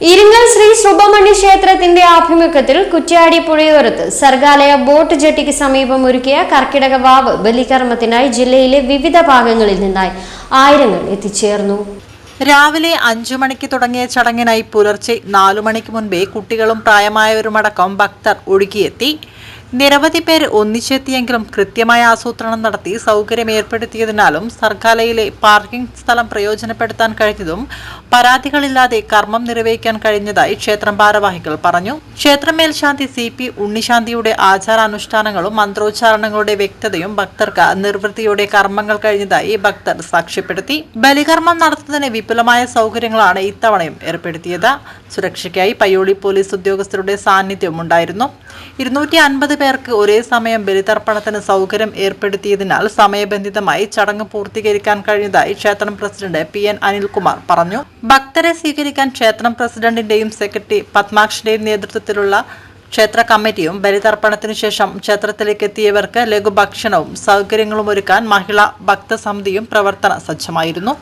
ഇരിങ്ങൽ ശ്രീ സുബ്രഹ്മണ്യ ക്ഷേത്രത്തിന്റെ ആഭിമുഖ്യത്തിൽ കുറ്റ്യാടി പുഴയോരത്ത് സർഗാലയ ബോട്ട് ജെട്ടിക്ക് സമീപം ഒരുക്കിയ കർക്കിടക വാവ് ബലികർമ്മത്തിനായി ജില്ലയിലെ വിവിധ ഭാഗങ്ങളിൽ നിന്നായി ആയിരങ്ങൾ എത്തിച്ചേർന്നു. രാവിലെ അഞ്ചു മണിക്ക് തുടങ്ങിയ ചടങ്ങിനായി പുലർച്ചെ നാലു മണിക്ക് മുൻപേ കുട്ടികളും പ്രായമായവരുമടക്കം ഭക്തർ ഒഴുകിയെത്തി. നിരവധി പേർ ഒന്നിച്ചെത്തിയെങ്കിലും കൃത്യമായ ആസൂത്രണം നടത്തി സൗകര്യം ഏർപ്പെടുത്തിയതിനാലും സർഗാലയിലെ പാർക്കിംഗ് സ്ഥലം പ്രയോജനപ്പെടുത്താൻ കഴിഞ്ഞതും പരാതികളില്ലാതെ കർമ്മം നിർവഹിക്കാൻ കഴിഞ്ഞതായി ക്ഷേത്രം ഭാരവാഹികൾ പറഞ്ഞു. ക്ഷേത്ര മേൽശാന്തി സി പി ഉണ്ണിശാന്തിയുടെ ആചാരാനുഷ്ഠാനങ്ങളും മന്ത്രോച്ചാരണങ്ങളുടെ വ്യക്തതയും ഭക്തർക്ക് നിർവൃത്തിയുടെ കർമ്മങ്ങൾ കഴിഞ്ഞതായി ഭക്തർ സാക്ഷ്യപ്പെടുത്തി. ബലികർമ്മം നടത്തുന്നതിന് വിപുലമായ സൗകര്യങ്ങളാണ് ഇത്തവണയും ഏർപ്പെടുത്തിയത്. സുരക്ഷയ്ക്കായി പയ്യോളി പോലീസ് ഉദ്യോഗസ്ഥരുടെ സാന്നിധ്യം ഉണ്ടായിരുന്നു ഇരുന്നൂറ്റി പേർക്ക് ഒരേ സമയം ബലിതർപ്പണത്തിന് സൗകര്യം ഏർപ്പെടുത്തിയതിനാൽ സമയബന്ധിതമായി ചടങ്ങ് പൂർത്തീകരിക്കാൻ കഴിഞ്ഞതായി ക്ഷേത്രം പ്രസിഡന്റ് പി എൻ അനിൽകുമാർ പറഞ്ഞു. ഭക്തരെ സ്വീകരിക്കാൻ ക്ഷേത്രം പ്രസിഡന്റിന്റെയും സെക്രട്ടറി പത്മാക്ഷിന്റെയും നേതൃത്വത്തിലുള്ള ക്ഷേത്ര കമ്മിറ്റിയും ബലിതർപ്പണത്തിനു ശേഷം ക്ഷേത്രത്തിലേക്ക് എത്തിയവർക്ക് ലഘുഭക്ഷണവും സൗകര്യങ്ങളും ഒരുക്കാൻ മഹിളാ ഭക്തസമിതിയും പ്രവർത്തന സജ്ജമായിരുന്നു.